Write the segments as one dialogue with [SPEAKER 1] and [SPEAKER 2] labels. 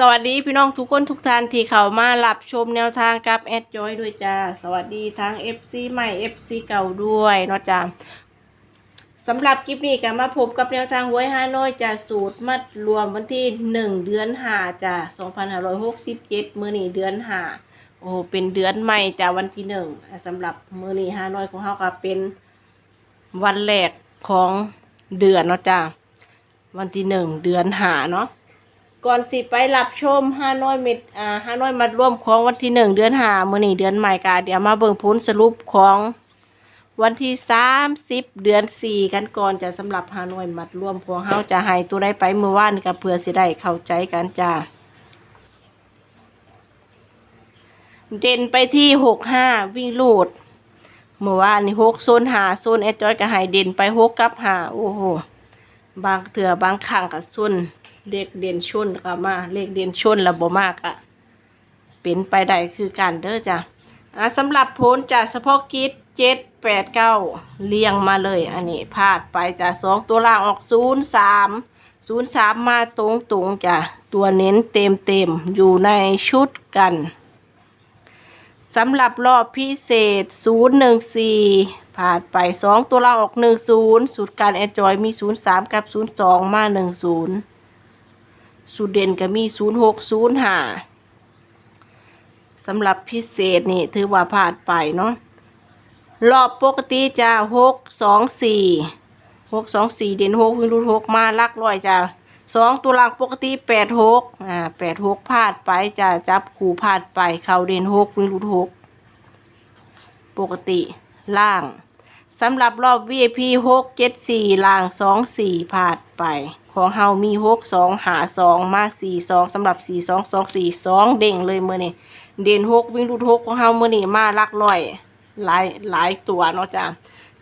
[SPEAKER 1] สวัสดีพี่น้องทุกคนทุกท่านที่เข้ามารับชมแนวทางกับแอดจอยด้วยจ้า สวัสดีทั้ง FC ใหม่ FC เก่าด้วยเนาะจ้าสำหรับคลิปนี้ก็มาพบกับแนวทางหวยฮานอยจ้าสูตรมัดรวมวันที่1เดือน5จ้า2567มื้อนี้เดือน5โอ้เป็นเดือนใหม่จ้าวันที่หนึ่งอ่าสำหรับมื้อนี้ฮานอยของเฮาก็เป็นวันแรกของเดือนเนาะจ้าวันที่หนึ่งเดือนหาเนาะ ก่อนสิไปรับชมห้าน้อยเม็ดอ่าห้าน้อยมาร่วมของวันที่หนึ่งเดือนหามื่อนี้เดือนใหม่กาเดี๋ยวมาเบิ่งผลสรุปของวันที่สามสิบเดือนสี่กันก่อนจะสำหรับห้าน้อยมัดร่วมของเฮาจะให้ตัวได้ไปเมื่อวานกับเพื่อสิได้เข้าใจกันจ้าเด่นไปที่หกห้าวิ่งลูดเมื่อวานนี่หกโซนหาโซนแอจอยก็ให้เด่นไปหกกับหาโอ้โหบางเถื่อบางครั้งกับซุน เลขเด่นชนก็มา เลขเด่นชนแล้วบ่มากอะเป็นไปได้คือกันเด้อจ้ะอะสำหรับผลจากเฉพาะกิจเจ็ดแปดเก้าเรียงมาเลย อันนี้พลาดไปจากสองตัวล่างออกศูนย์สามศูนย์สามมาตรงตรงจ้ะตัวเน้นเต็มเต็มอยู่ในชุดกันสำหรับรอบพิเศษศูนย์หนึ่งสี่ผ่านไปสองตัวล่างออกหนึ่งศูนย์สูตรการแอดจอยมีศูนย์สามกับศูนย์สองมาหนึ่งศูนย์ สูตรเด่นก็มีศูนย์หกศูนย์ห้าสำหรับพิเศษนี่ถือว่าผ่านไปเนาะรอบปกติจะหกสองสี่หกสองสี่เด่นหกวิ่งรูดหกมาลักร้อยจ้ะสองตัวหลังปกติแปดหกอ่าแปดหกพลาดไปจะจับขู่พลาดไปเขาเด่นหกวิ่งรูดหกปกติล่าง สำหรับรอบ VIP หกเจ็ดสี่ล่างสองสี่พลาดไป ของเฮามีหกสองหาสองมาสี่สองสำหรับสี่สองสองสี่สองเด้งเลยมื่อนี่เด่นหกวิ่งรูดหกของเฮามื่อนี่มาลักร้อยหลายหลายตัวเนาะจ้ะ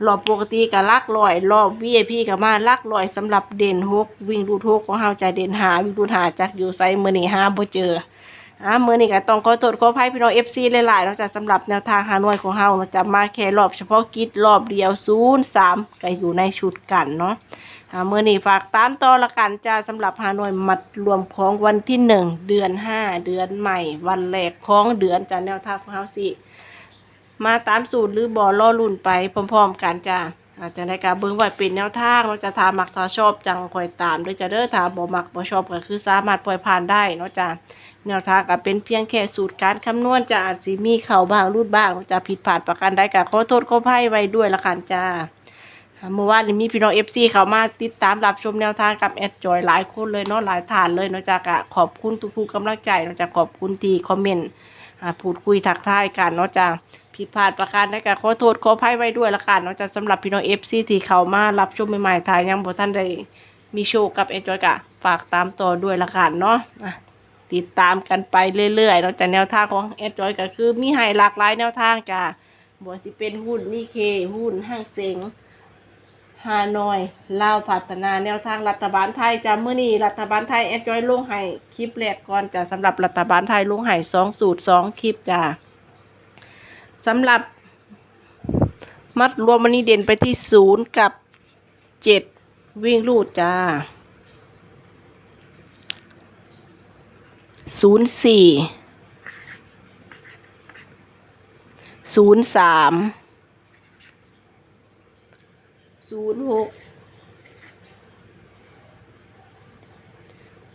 [SPEAKER 1] รอบปกติกับลักร้อย รอบ VIP กับมาลักร้อยสำหรับเด่นหกวิ่งรูดหกของเฮาจะเด่นหาวิ่งรูดหาจากอยู่ไซมื่อนี่หาบ่เจอ อ่ามื่อนี่ก็ต้องขอโทษขออภัยพี่น้อง FC หลายๆเนาะจ้ะสำหรับแนวทางหาหน่วยของเฮาเนาะจะมาแค่รอบเฉพาะกิจรอบเดียวศูนย์สามก็อยู่ในชุดกันเนาะอ่าเมื่อนี้ฝากตามต่อละกันจ้าสำหรับฮานอยมัดรวมของวันที่หนึ่งเดือนห้าเดือนใหม่ วันแรกของเดือนจ้าแนวทางของเฮาสิมาตามสูตรหรือบอล่อลุ่นไปพร้อม ๆ กันจ้า อาจจะในการเบิ่งไว้เป็นแนวทางเราจะทามักทาชอบจังคอยตามโดยจะเด้อถ้าบ่มักบ่ชอบก็คือสามารถปล่อยผ่านได้เนาะจ้าแนวทางก็เป็นเพียงแค่สูตรการคำนวณจะอาจสิมีเข้าบ้างรูดบ้างจะผิดพลาดประการใดก็ขอโทษขออภัยไว้ด้วยละกันจ้าเมื่อวานนี้มีพี่น้องเอฟซีเขามาติดตามรับชมแนวทางกับแอดจอยหลายคนเลยเนาะหลายฐานเลยเนาะจากะขอบคุณทุกๆกำลังใจเนาะจากขอบคุณที่คอมเมนต์พูดคุยทักทายกันเนาะจาก ผิดพลาดประการใดก็ขอโทษขออภัยไว้ด้วยละกันเนาะจากสำหรับพี่น้องเอฟซีที่เขามารับชมใหม่ๆทายยังบ่ท่านได้มีโชคกับแอดจอยกะฝากตามต่อด้วยละกันเนาะติดตามกันไปเรื่อยๆเนาะจากแนวทางของแอดจอยก็คือมีให้หลากหลายแนวทางจ้ะบ่สิเป็นหุ้นนี่เคหุ้นห้างเซ็งฮานอยลาวพัฒนาแนวทางรัฐบาลไทยจะมื้อนี้รัฐบาลไทยแอดจอยลงให้คลิปแรกก่อนจะสำหรับรัฐบาลไทยลงให้สองสูตรสองคลิปจ้า สำหรับ มัดรวมวันนี้เด่นไปที่ศูนย์กับเจ็ดวิ่งลูดจ้าศูนย์สี่ศูนย์สามศูนย์หก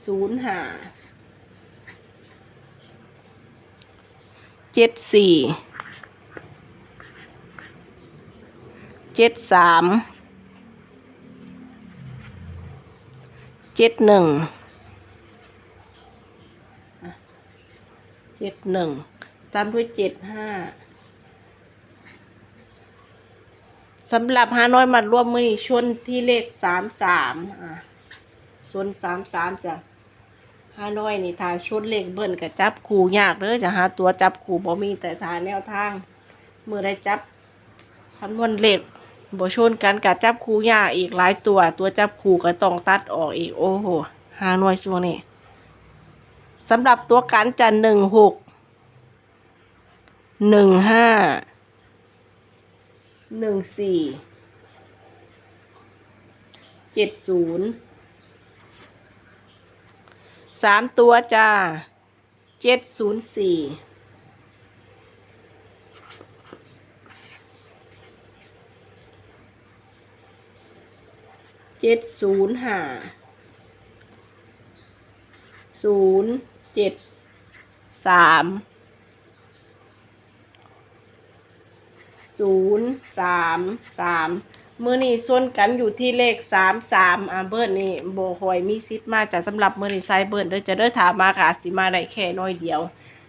[SPEAKER 1] ศูนย์ห้าเจ็ดสี่ เจ็ดสามเจ็ดหนึ่งเจ็ดหนึ่งตามด้วยเจ็ดห้าสำหรับฮานอยมัดรวมมือนี้ชนที่เลขสามสามอะชนสามสามจ้ะฮานอยนี่ทาชนเลขเบิ้ลกับจับคู่ยากเด้อจะหาตัวจับคู่บ่มีแต่ทาแนวทางเมื่อได้จับคำนวณเลข บ่ชนกันกับจับคู่ยากอีกหลายตัว ตัวจับคู่ก็ต้องตัดออกอีก โอ้โหฮานอยช่วงนี้สำหรับตัวกันจะหนึ่งหกหนึ่งห้าหนึ่งสี่เจ็ดศูนย์สามตัวจ้าเจ็ดศูนย์สี่ เจ็ดศูนย์ห้าศูนย์เจ็ดสามศูนย์สามสามมือนี่ส่วนกันอยู่ที่เลขสามสามอ่าเบิร์ดนี่โบคอยมีซิดมาจากสำหรับมือนี่ไซเบิร์ดเด้อจะเด้อถามมากาสิมาได้แค่น้อยเดียว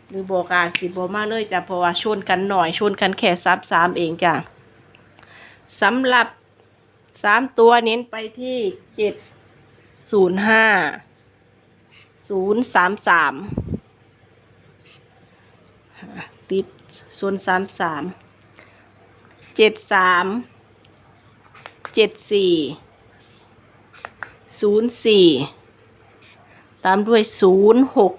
[SPEAKER 1] หรือโบกอาสิโบมาเลยจ้ะเพราะว่าชนกันหน่อยชนกันแค่ซับสามเองจ้ะสำหรับ สามตัวเน้นไปที่เจ็ดศูนย์ห้าศูนย์สามสามติดศูนย์สามสามเจ็ดสามเจ็ดสี่ศูนย์สี่ตามด้วยศูนย์หก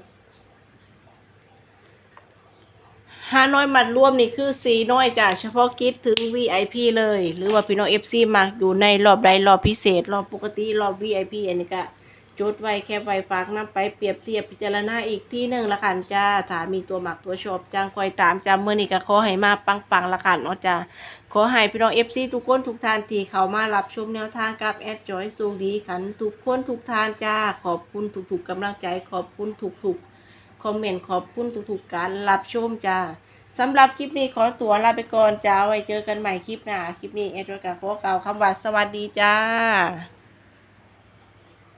[SPEAKER 1] ห้าน้อยมัดรวมนี่คือสีน้อยจ้ะเฉพาะกิจถึง VIP เลย หรือว่าพี่น้อง FC มาอยู่ในรอบใดรอบพิเศษ รอบปกติรอบ VIP อันนี้ก็จดไว้แค่ไว้ฝากนำไปเปรียบเทียบพิจารณาอีกที่หนึ่งละกันจ้าถามีตัวหมักตัวชอบจังคอยตามจ้าเมื่อนี้ก็ขอให้มาปังๆละกันเนาะจ้าขอให้พี่น้อง FC ทุกคนทุกท่านที่เข้ามารับชมแนวทางกับแอดจอยสูดีขันทุกคนทุกท่านจ้าขอบคุณทุกๆกำลังใจขอบคุณทุกๆ คอมเมนต์ขอบคุณทุกๆการรับชมจ้าสำหรับคลิปนี้ขอตัวลาไปก่อนจ้าไว้เจอกันใหม่คลิปหน้า คลิปนี้แอดรอยกับขอกล่าคำว่าสวัสดีจ้า